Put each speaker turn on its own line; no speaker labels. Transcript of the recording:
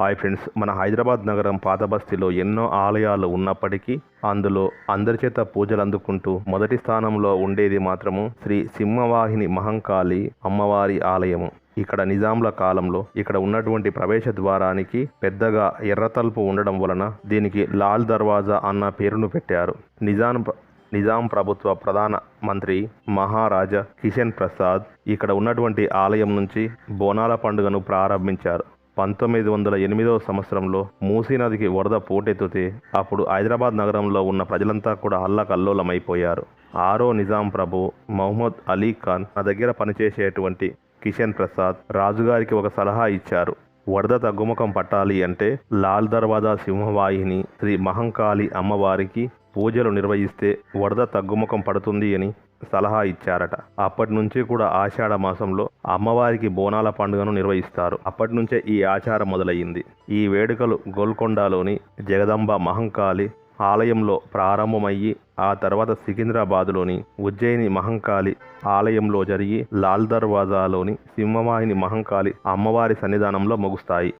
Hi friends మన హైదరాబాద్ నగరం పాత బస్తీలో ఎన్నో ఆలయాలు ఉన్నప్పటికీ అందులో అందరి చేత పూజలు అందుకుంటూ మొదటి స్థానంలో ఉండేది మాత్రము శ్రీ సింహవాహిని మహంకాళి అమ్మవారి ఆలయము. ఇక్కడ నిజాంల కాలంలో ఇక్కడ ఉన్నటువంటి ప్రవేశ ద్వారానికి పెద్దగా ఎర్రతలుపు ఉండడం వలన దీనికి లాల్ దర్వాజా అన్న పేరును పెట్టారు. నిజాం నిజాం ప్రభుత్వ ప్రధాన మంత్రి మహారాజా కిషన్ ప్రసాద్ ఇక్కడ ఉన్నటువంటి ఆలయం నుంచి బోనాల పండుగను ప్రారంభించారు. పంతొమ్మిది వందల ఎనిమిదవ సంవత్సరంలో మూసీ నదికి వరద పోటెత్తితే అప్పుడు హైదరాబాద్ నగరంలో ఉన్న ప్రజలంతా కూడా అల్లకల్లోలమైపోయారు. ఆరో నిజాం ప్రభు మహమ్మద్ అలీ ఖాన్ నా దగ్గర పనిచేసేటువంటి కిషన్ ప్రసాద్ రాజుగారికి ఒక సలహా ఇచ్చారు. వరద తగ్గుముఖం పట్టాలి అంటే లాల్ దర్వాజా సింహవాహిని శ్రీ మహంకాళి అమ్మవారికి పూజలు నిర్వహిస్తే వరద తగ్గుముఖం పడుతుంది అని సలహా ఇచ్చారట. అప్పటి నుంచి కూడా ఆషాఢ మాసంలో అమ్మవారికి బోనాల పండుగను నిర్వహిస్తారు. అప్పటి నుంచే ఈ ఆచారం మొదలయ్యింది. ఈ వేడుకలు గోల్కొండలోని జగదంబ మహంకాళి ఆలయంలో ప్రారంభమయ్యి ఆ తర్వాత సికింద్రాబాద్లోని ఉజ్జయిని మహంకాళి ఆలయంలో జరిగి లాల్ దర్వాజాలోని సింహవాహిని మహంకాళి అమ్మవారి సన్నిధానంలో ముగుస్తాయి.